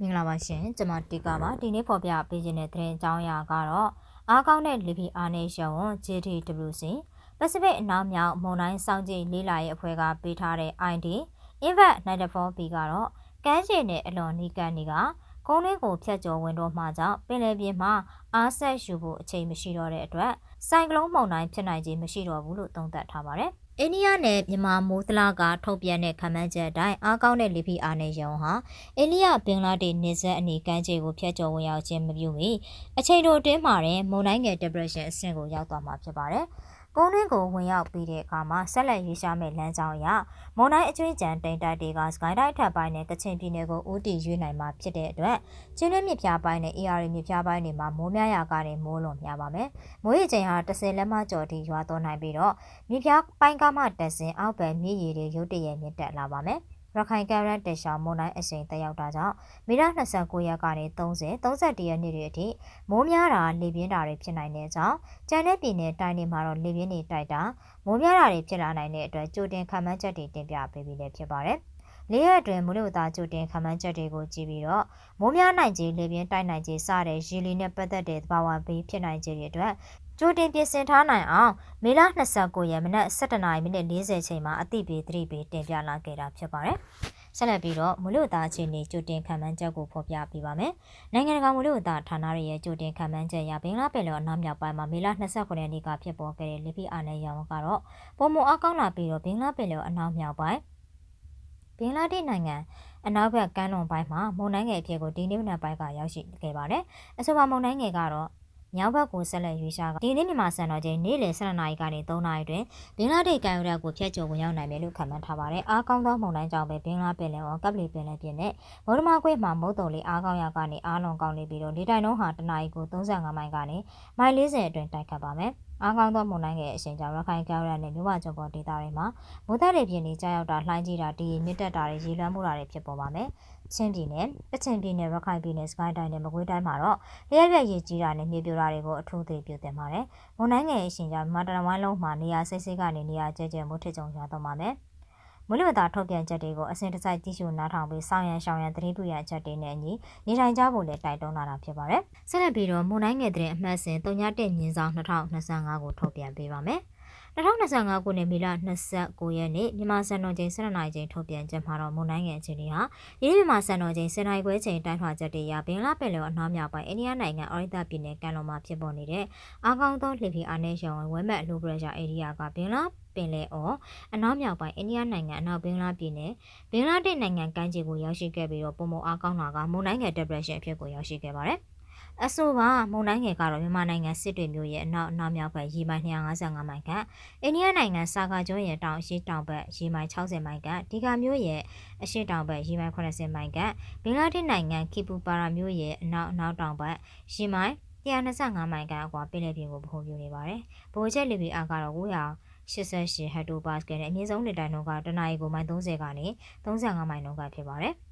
မင်္ဂလာပါရှင်ကျွန်မတီကာပါဒီနေ့ဖော်ပြပေးခြင်းတဲ့သတင်းအကြောင်းအရာကတော့အားကောင်းတဲ့လီပီအာနေရှုံ JTWC Pacific အနောက်မြောက်မုန်တိုင်းစောင့်ကြည့်လေးလာရေးအဖွဲ့ကပေးထားတဲ့ ID Invert 94B ကတော့ကမ်းခြေနဲ့အလွန်နီးကပ်နေကကုန်းလေးကိုဖြတ်ကျော်ဝင်တော့မှကြောင့်ပင်လယ်ပြင်မှာအားဆက်ယူဖို့အချိန်မရှိတော့တဲ့အတွက်ဆိုင်ကလုန်းမုန်တိုင်းဖြစ်နိုင်ခြင်းမရှိတော့ဘူးလို့သုံးသပ်ထားပါတယ်။ အိန္ဒိယနဲ့မြန်မာမိုးသလားကထုတ်ပြန်တဲ့ခန့်မှန်းချက်အတိုင်းအားကောင်းတဲ့လေဖိအားနဲ့ရုံဟာအိန္ဒိယဘင်္ဂလားဒေ့ရှ်နေဆက်အနီးကမ်းခြေကိုဖျက်ကျော်ဝင်ရောက်ခြင်းမပြုမီအချိန်တိုအတွင်းမှာတင်မုန်တိုင်းငယ် depression အဆင့်ကိုရောက်သွားမှာဖြစ်ပါတယ်။ ကုန်းတွင်းကိုဝင်ရောက်ပြီးတဲ့အခါမှာဆက်လက်ရေးရှားမဲ့လမ်းကြောင်းအရမုန်တိုင်းအကျွေးကြံတိမ်တိုက်တွေကစကိုင်းတိုင်းထပ်ပိုင်းနဲ့ကချင်ပြည်နယ်ကိုဦးတည်ရွေးနိုင်မှာဖြစ်တဲ့အတွက်ချင်းတွင်းမြစ်ဖျားပိုင်းနဲ့ AR မြစ်ဖျားပိုင်းတွေမှာမိုးများရာကနေမိုးလွန်များပါမယ်။မိုးရေချိန်ဟာ10လက်မကျော်ထိရွာသွန်းနိုင်ပြီးတော့မြစ်ဖျားပိုင်းကမှတက်စဉ်အောက်ပံမြစ်ရည်တွေရုတ်တရက်မြင့်တက်လာပါမယ်။ ရခိုင်ကမ်းရန်တက်ရှောင်းမုန်တိုင်းအရှိန်တက်ရောက်တာကြောင့်မေလ29ရက်ကနေ30 31ရက်နေ့တွေအထိမိုးများတာလေပြင်းတာတွေဖြစ်နိုင်တဲ့ကြောင့်ကျန်တဲ့ပြည်နယ်တိုင်းတွေမှာတော့လေပြင်းတွေတိုက်တာမိုးများတာတွေဖြစ်လာနိုင်တဲ့အတွက်ကြိုတင်ခန့်မှန်းချက်တွေတင်ပြပေးပြီးလည်းဖြစ်ပါတယ်။လေးရက်အတွင်းမလို့သားကြိုတင်ခန့်မှန်းချက်တွေကိုကြည့်ပြီးတော့မိုးများနိုင်ခြင်းလေပြင်းတိုက်နိုင်ခြင်းစတဲ့ရေလီနဲ့ပတ်သက်တဲ့သဘာဝဘေးဖြစ်နိုင်ခြင်းတွေအတွက် ကြိုတင်ပြင်ဆင်ထားနိုင်အောင်မေလ29ရက်မနက်7:40မိနစ်40ချိန်မှာအသိပေးသတိပေးတင်ပြလာခဲ့တာဖြစ်ပါတယ်။ဆက်လက်ပြီးတော့မလို့သားချင်းနေကြိုတင်ခံမှန်းချက်ကိုဖော်ပြပေးပါမယ်။နိုင်ငံတကာမလို့သားဌာနတွေရဲ့ကြိုတင်ခံမှန်းချက်အရဘင်္ဂလားပင်လယ်အနောက်မြောက်ပိုင်းမှာမေလ29ရက်နေ့ကဖြစ်ပေါ်ခဲ့တဲ့လေဖိအားနည်းရောင်ကတော့ပုံမအကောင်းလာပြီးတော့ဘင်္ဂလားပင်လယ်အနောက်မြောက်ပိုင်းဘင်္ဂလားဒေ့ရှ်နိုင်ငံအနောက်ဘက်ကမ်းလွန်ပိုင်းမှာမုန်တိုင်းငယ်အဖြစ်ကိုဒီနေ့မနက်ပိုင်းကရောက်ရှိခဲ့ပါတယ်။အဆိုပါမုန်တိုင်းငယ်ကတော့ မြောက်ဘက်ကိုဆက်လက်ရွေးရှားကဒီနေ့မြန်မာစံတော်ချိန်နေ့လယ်12နာရီကနေ3နာရီတွင်ဘင်္ဂလားဒေ့ရှ်ကမ်းရိုးတန်းကိုဖျက်ချော်ဝင်ရောက်နိုင်မယ်လို့ခန့်မှန်းထားပါတယ်။အားကောင်းသောမုန်တိုင်းကြောင့်ပဲဘင်္ဂလားပင်လယ်အော်ကပ်လီပင်လယ်ပြင်နဲ့မော်ဒမာခွေမှာမုတ်တုံလေးအားကောင်းရကနေအားလုံးကောင်းနေပြီးတော့လေတိုင်နှုန်းဟာတနာရီကို35မိုင်ကနေမိုင်40အတွင်းတိုက်ခတ်ပါမယ်။အားကောင်းသောမုန်တိုင်းငယ်အရှိန်ကြောင့်ရခိုင်ကမ်းရိုးတန်းနဲ့မြို့ဝကျုံပေါ်ဒေသတွေမှာမိုးသက်လေပြင်းတွေကြားရောက်တာလှိုင်းကြီးတာဒီမြင့်တက်တာတွေရေလွှမ်းမှုတာတွေဖြစ်ပေါ်ပါမယ်။ ချင်းပြည်နယ်၊ကချင်ပြည်နယ်၊ရခိုင်ပြည်နယ်၊စကိုင်းတိုင်းနဲ့မကွေးတိုင်းမှာတော့လျှက်ရွက်ရေကြီးတာနဲ့မြေပြိုတာတွေကိုအထူးသိပြုတင်ပါတယ်။မုန်တိုင်းငယ်အရှိန်ကြောင့်မန္တလေးဝိုင်းလုံးမှာနေရာစိတ်စိတ်ကနေနေရာကျကျမိုးထစ်ကြုံရွာတော့မှာမယ်။မွေးနေ့သာထုတ်ပြန်ချက်တွေကိုအစဉ်တစိုက်ကြည့်ရှုနားထောင်ပြီးစောင့်ရန်ရှောင်ရန်သတိပြုရန်အချက်တွေနဲ့အညီနေထိုင်ကြဖို့လည်းတိုက်တွန်းလာတာဖြစ်ပါတယ်။ဆက်လက်ပြီးတော့မွန်တိုင်းငယ်တဲ့အမှတ်စဉ်3ညတက်မြင်းဆောင်2025ကိုထုတ်ပြန်ပေးပါမယ်။ 2025ခုနှစ်မေလ29ရက်နေ့မြန်မာစံတော်ချိန်7:00နာရီချိန်ထုတ်ပြန်ချက်မှာတော့မွန်နိုင်ငံအခြေအနေဟာရင်းမြန်မာစံတော်ချိန်7:00နာရီခွဲချိန်တိုင်းထွာချက်တွေရဘင်္ဂလားပင်လယ်အနောက်မြောက်ပိုင်းအိန္ဒိယနိုင်ငံအော်ရီတာပြည်နယ်ကန်လုံမှာဖြစ်ပေါ်နေတဲ့အာကောင်းသောလှိဖိအားနည်းရုံဝဲမဲ့အလိုပရက်ရှာအေရီးယားကဘင်္ဂလားပင်လယ်အော်အနောက်မြောက်ပိုင်းအိန္ဒိယနိုင်ငံအနောက်ဘင်္ဂလားပြည်နယ်ဘင်္ဂလားဒေ့ရှ်နိုင်ငံကမ်းခြေကိုရောက်ရှိခဲ့ပြီးတော့ပုံမအားကောင်းတာကမုန်တိုင်းငယ် depression အဖြစ်ကိုရောက်ရှိခဲ့ပါတယ်။ အဆိုပါမုန်တိုင်းငယ်ကတော့မြန်မာနိုင်ငံစစ်တွေမြို့ရဲ့အနောက်အနောက်မြောက်ဘက်ရေမိုင်255မိုင်ခန့်အိန္ဒိယနိုင်ငံစာကာကျွန်းရဲ့တောင်အရှေ့တောင်ဘက်ရေမိုင်60မိုင်ခန့်ဒီကာမြို့ရဲ့အရှေ့တောင်ဘက်ရေမိုင်80မိုင်ခန့်ဘင်္ဂလားဒေ့ရှ်နိုင်ငံကီပူပါရာမြို့ရဲ့အနောက်အနောက်တောင်ဘက်ရေမိုင်125မိုင်ခန့်အကွာပင်လယ်ပြင်ကိုဗဟိုပြုနေပါတယ်။ဗဟိုချက်လီဘီအားကတော့900 88ဟက်တိုပါစကယ်နဲ့အနည်းဆုံးလက်တိုင်နှုန်းကတနအီကိုမိုင်30ကနေ35မိုင်နှုန်းကဖြစ်ပါတယ်။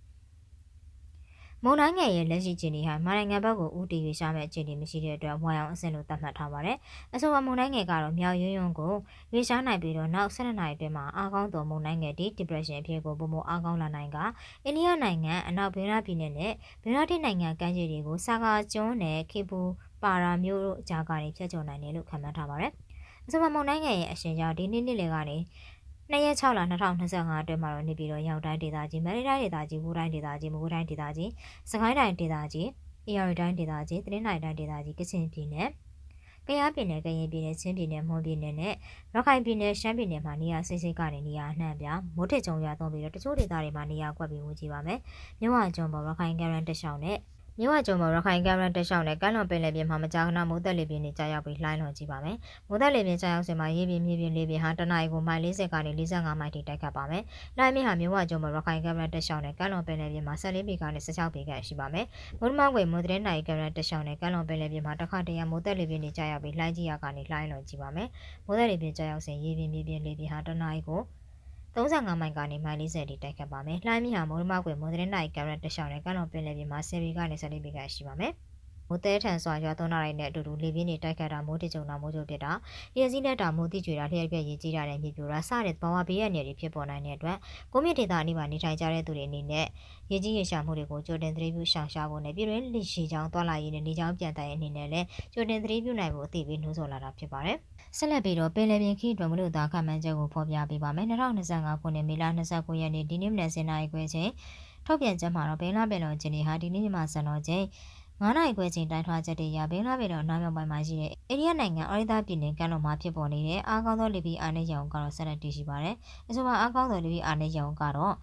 မုံတိုင်းငယ်ရဲ့လက်ရှိချင်းတွေဟာမနိုင်ငံဘက်ကိုဦးတည်ရွေးရှားမဲ့အခြေအနေမရှိတဲ့အတွက်ဝါရောင်အဆင့်လို့သတ်မှတ်ထားပါတယ်။အဆိုပါမုံတိုင်းငယ်ကတော့မြောက်ရွံ့ရွံ့ကိုရွေးရှားနိုင်ပြီးတော့နောက်12နှစ်အတွင်းမှာအားကောင်းသောမုံတိုင်းငယ်ဒီ depression အဖြစ်ကိုပုံမအားကောင်းလာနိုင်ကအိန္ဒိယနိုင်ငံအနောက်ဘင်္ဂလားပြည်နယ်နဲ့ဘင်္ဂလားဒေ့ရှ်နိုင်ငံကမ်းခြေတွေကိုစာကာကျွန်းနဲ့ခေပူပါရာမျိုးတို့ကြားကနေဖျက်ချော်နိုင်တယ်လို့ခန့်မှန်းထားပါတယ်။အဆိုပါမုံတိုင်းငယ်ရဲ့အရှင်ကြောင့်ဒီနေ့နေ့လယ်ကနေ 2ရက်6လ2025အတွင်းမှာတော့နေပြည်တော်ရောက်တိုင်းဒေသကြီးမန္တလေးတိုင်းဒေသကြီးဘူတိုင်းဒေသကြီးမကွေးတိုင်းဒေသကြီးစကိုင်းတိုင်းဒေသကြီးအေရတိုင်းဒေသကြီးတနင်္သာရီတိုင်းဒေသကြီးကချင်ပြည်နယ်ကယားပြည်နယ်ကရင်ပြည်နယ်ချင်းပြည်နယ်မွန်ပြည်နယ်နဲ့ရခိုင်ပြည်နယ်ရှမ်းပြည်နယ်မှာနေရာစိစိကနေနေရာနှံ့ပြမိုးထစ်ကြုံရွာသွန်းပြီးတော့တချို့ဒေသတွေမှာနေရာကွက်ပြီးဝင်ကြည့်ပါမယ်မြဝကျွန်းပေါ်ရခိုင်ကရန်တရှောင်းနဲ့ မြဝကျုံမှာရခိုင်ကမ်းရန်တက်လျှောက်နဲ့ကမ်းလွန်ပင်လယ်ပြင်မှာမကြာခဏမိုးသက်လေပြင်းတွေကြာရောက်ပြီးလှိုင်းလွန်ကြည့်ပါမယ်။မိုးသက်လေပြင်းကြာရောက်စဉ်မှာရေပြင်းမြေပြင်းလေပြင်းဟာတနအီကိုမိုင်40ကနေ45မိုင်ထိတိုက်ခတ်ပါမယ်။လှိုင်းမြင့်ဟာမြဝကျုံမှာရခိုင်ကမ်းရန်တက်လျှောက်နဲ့ကမ်းလွန်ပင်လယ်ပြင်မှာ14ပေကနေ16ပေခန့်ရှိပါမယ်။မိုးမောက်ွယ်မိုးတဲ့နိုင်ကမ်းရန်တက်လျှောက်နဲ့ကမ်းလွန်ပင်လယ်ပြင်မှာတစ်ခါတည်းရမိုးသက်လေပြင်းတွေကြာရောက်ပြီးလှိုင်းကြီးရာကနေလှိုင်းလွန်ကြည့်ပါမယ်။မိုးသက်လေပြင်းကြာရောက်စဉ်ရေပြင်းမြေပြင်းလေပြင်းဟာတနအီကို 35မိုင်ကနေမိုင်40တိတိုက်ခတ်ပါမယ်။လှိုင်းမြဟာမိုးမကွယ်မိုးတဲ့နိုင်ကရန်တရှောင်းနဲ့ကမ်းလွန်ပင်လယ်ပြင်မှာ10ပေကနေ14ပေခန့်ရှိပါမယ်။ မိုးတဲထန်စွာရွာသွန်းလာတဲ့အတူတူလေပြင်းတွေတိုက်ခတ်တာမိုးတကြုံတာမိုးကြိုဖြစ်တာရည်စည်းလက်တာမိုးတိကျွေတာလျှက်ပြက်ရည်ကြီးတာတဲ့မြေပြိုတာစတဲ့ဘဝဘေးရနေတွေဖြစ်ပေါ်နိုင်တဲ့အတွက်ကိုမြင့်ဒေသအနီးမှာနေထိုင်ကြတဲ့သူတွေအနေနဲ့ရည်ကြီးရရှာမှုတွေကိုကြိုတင်သတိပြုရှောင်ရှားဖို့နဲ့ပြည်တွင်းလက်ရှိချောင်းတွာလာရည်နဲ့နေချောင်းပြန်တိုင်အနေနဲ့လည်းကြိုတင်သတိပြုနိုင်ဖို့အသိပေးနှိုးဆော်လာတာဖြစ်ပါတယ်။ဆက်လက်ပြီးတော့ပင်လယ်ပြင်ခီးတွင်မလို့သားခမှန်းချက်ကိုဖော်ပြပေးပါမယ်2025ခုနှစ်မေလ29ရက်နေ့ဒီနေ့မနက်7:00နာရီခွဲချိန်ထုတ်ပြန်ချက်မှာတော့ဘင်္ဂလားပင်လယ်ကျင်းဟာဒီနေ့မြန်မာစံတော်ချိန် 9နိုင်ခွဲချိန်တိုင်းထွားချက်တွေရဘင်္ဂလားပြည်တော်အနောက်မြောက်ပိုင်းမှာရှိတဲ့အိန္ဒိယနိုင်ငံအော်ရီဒါပြည်နယ်ကမ်းလွန်မှာဖြစ်ပေါ်နေတဲ့အားကောင်းသောလေပီအာနေရောင်ကတော့ဆက်လက်တည်ရှိပါတယ်။အဆိုပါအားကောင်းသောလေပီအာနေရောင်ကတော့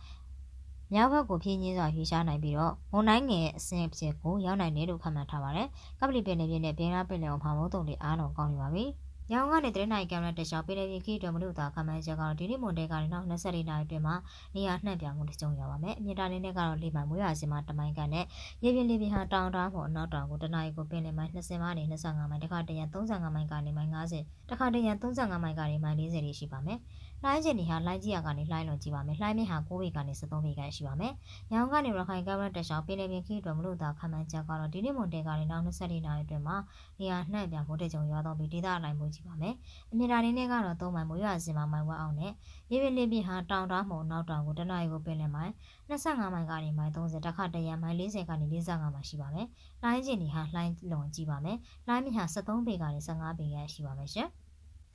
မြောက်ဘက်ကိုဖြင်းချင်းစွာရွှေ့ရှားနိုင်ပြီးတော့မုန်တိုင်းငယ်အဆင့်ဖြစ်ကိုရောက်နိုင်တယ်လို့ခန့်မှန်းထားပါတယ်။ကပလီပင်နယ်ပြည်နယ်ဘင်္ဂလားပင်လယ်အောင်ဖောင်မုံတုံတွေအားလုံးကောင်းနေပါပြီ။။ ရောင်ကနေတရနိုင်ကင်မရာတခြားပြည်လေပြည်ခီတော်မလို့သာခမန်းချက်ကတော့ဒီနေ့မွန်တဲကနေနောက်24နာရီအတွင်းမှာနေရာနှံ့ပြောင်းမှုတကြုံရပါမယ်။အမြင့်တာနေနဲ့ကတော့လေမိုင်မွေးရစင်မှာတမိုင်ကန်နဲ့ရေပြင်လေပြင်ဟာတောင်တားဖို့အနောက်တောင်ကိုတနအီကိုပင်လယ်မိုင်20မိုင်နဲ့25မိုင်တခါတရံ35မိုင်ကနေမိုင်50တခါတရံ35မိုင်ကနေမိုင်40ရှိပါမယ်။ လှိုင်းကျင်တွေဟာလှိုင်းကြီးရကနေလှိုင်းလွန်ကြည့်ပါမယ်လှိုင်းမြင့်ဟာ9ပေကနေ73ပေခန့်ရှိပါမယ်ညောင်ကနေရခိုင်ကမ်းရိုးတက်ရှောင်းပင်လယ်ပြင်ခီးအတွက်မလို့သာခံမှန်းချက်ကတော့ဒီနေ့မွန်တဲကနေနောက်24နာရီအတွင်းမှာနေရာနှံ့ပြန်ဖို့တဲ့ကြုံရွာတော့ပြီးဒေသအလိုက်မှုကြည့်ပါမယ်အမြင့်တာနေနဲ့ကတော့3မိုင်မိုးရွာစင်မှာမိုင်ဝက်အောင်နဲ့ရေပြင်လေပြင်ဟာတောင်တားမှုနောက်တောင်ကိုတနအီကိုပင်လယ်မိုင်25မိုင်ကနေမိုင်30တခါတရံမိုင်40ကနေ45မိုင်ရှိပါမယ်လှိုင်းကျင်တွေဟာလှိုင်းလွန်ကြည့်ပါမယ်လှိုင်းမြင့်ဟာ73ပေကနေ15ပေခန့်ရှိပါမယ်ရှင်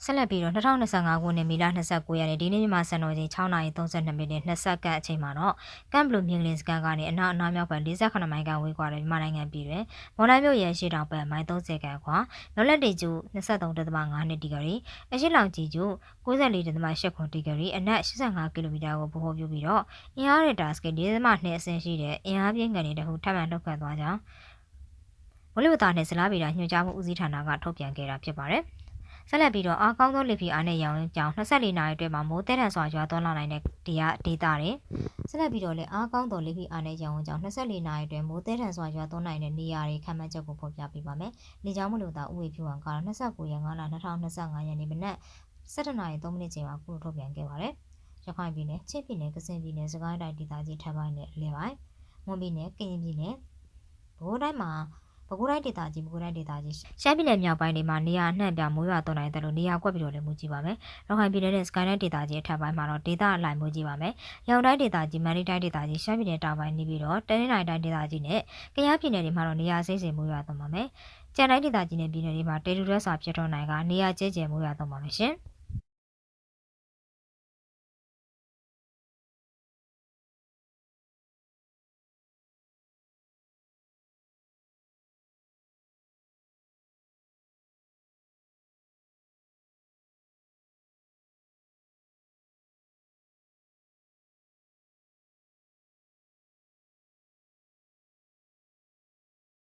ဆက်လက်ပြီးတော့2025ခုနှစ်မေလ29ရက်နေ့ဒီနေ့မြန်မာစံတော်ချိန်6:32မိနစ်20စက္ကန့်အချိန်မှာတော့ကမ်ဘလူးမြင်းလင်းစကန်ကနေအနောက်အနောက်မြောက်ဘက်48မိုင်ကဝေးကွာတဲ့မြန်မာနိုင်ငံပြည်တွင်မော်နိုင်မြို့ရဲ့ရှေ့တောင်ဘက်မိုင်30ခန့်ခွာလောလက်တေကျူ23.5နှစ်ဒီဂရီအရှိလောင်ကြီးကျူ94.8ဒီဂရီအနက်85ကီလိုမီတာကိုဗဟိုပြုပြီးတော့အင်အားရတာစကေ4.2အဆင့်ရှိတဲ့အင်အားပြင်းငယ်တွေတခုထပ်မံထုတ်ခတ်သွားကြောင်းဝလိဝတာနဲ့ဇလားဗီတာညွှန်ကြားမှုဦးစီးဌာနကထုတ်ပြန်ခဲ့တာဖြစ်ပါတယ်။ ဆက်လက်ပြီးတော့အားကောင်းသောလေဖြီအားနဲ့ရောင်ကြောင်24နာရီအတွင်းမှာမိုးတဲထန်စွာရွာသွန်းလာနိုင်တဲ့ဒီကဒေတာတွေဆက်လက်ပြီးတော့လည်းအားကောင်းသောလေဖြီအားနဲ့ရောင်ကြောင်24နာရီအတွင်းမိုးတဲထန်စွာရွာသွန်းနိုင်တဲ့နေရာတွေခန့်မှန်းချက်ကိုဖော်ပြပေးပါမယ်။လေကြောင်းမလို့သာဥဝေဖြူအောင်ကတော့29ရက်5လ2025ရက်နေ့မနက်7:03မိနစ်ချိန်မှာခုလိုထုတ်ပြန်ခဲ့ပါတယ်။ရခိုင်ပြည်နယ်၊ချင်းပြည်နယ်၊ကစင်ပြည်နယ်၊စကိုင်းတိုင်းဒေသကြီးထပ်ပိုင်းနဲ့လေပိုင်း၊မွန်ပြည်နယ်၊ကရင်ပြည်နယ်၊ဘိုးတိုင်းမှာ ပဲခူးတိုင်းဒေသကြီးပဲခူးတိုင်းဒေသကြီးရှမ်းပြည်နယ်မြောက်ပိုင်းတွေမှာနေရာအနှံ့ပြမိုးရွာသွန်းနိုင်တယ်လို့နေရာကွက်ပြီးတော့လည်းမူကြည့်ပါမယ်။ရခိုင်ပြည်နယ်နဲ့စကိုင်းတိုင်းဒေသကြီးအထက်ပိုင်းမှာတော့ဒေသအလိုက်မူကြည့်ပါမယ်။ရောင်တိုင်းဒေသကြီးမန္တလေးတိုင်းဒေသကြီးရှမ်းပြည်နယ်တောင်ပိုင်းနေပြီးတော့တနင်္လာရီတိုင်းဒေသကြီးနဲ့ကယားပြည်နယ်တွေမှာတော့နေရာစိမ့်စိမ့်မိုးရွာသွန်းပါမယ်။ကျန်တိုင်းဒေသကြီးနဲ့ပြည်နယ်တွေမှာတေတူရက်စွာဖြစ်ထွန်းနိုင်ကနေရာကျဲကျဲမိုးရွာသွန်းပါမယ်ရှင်။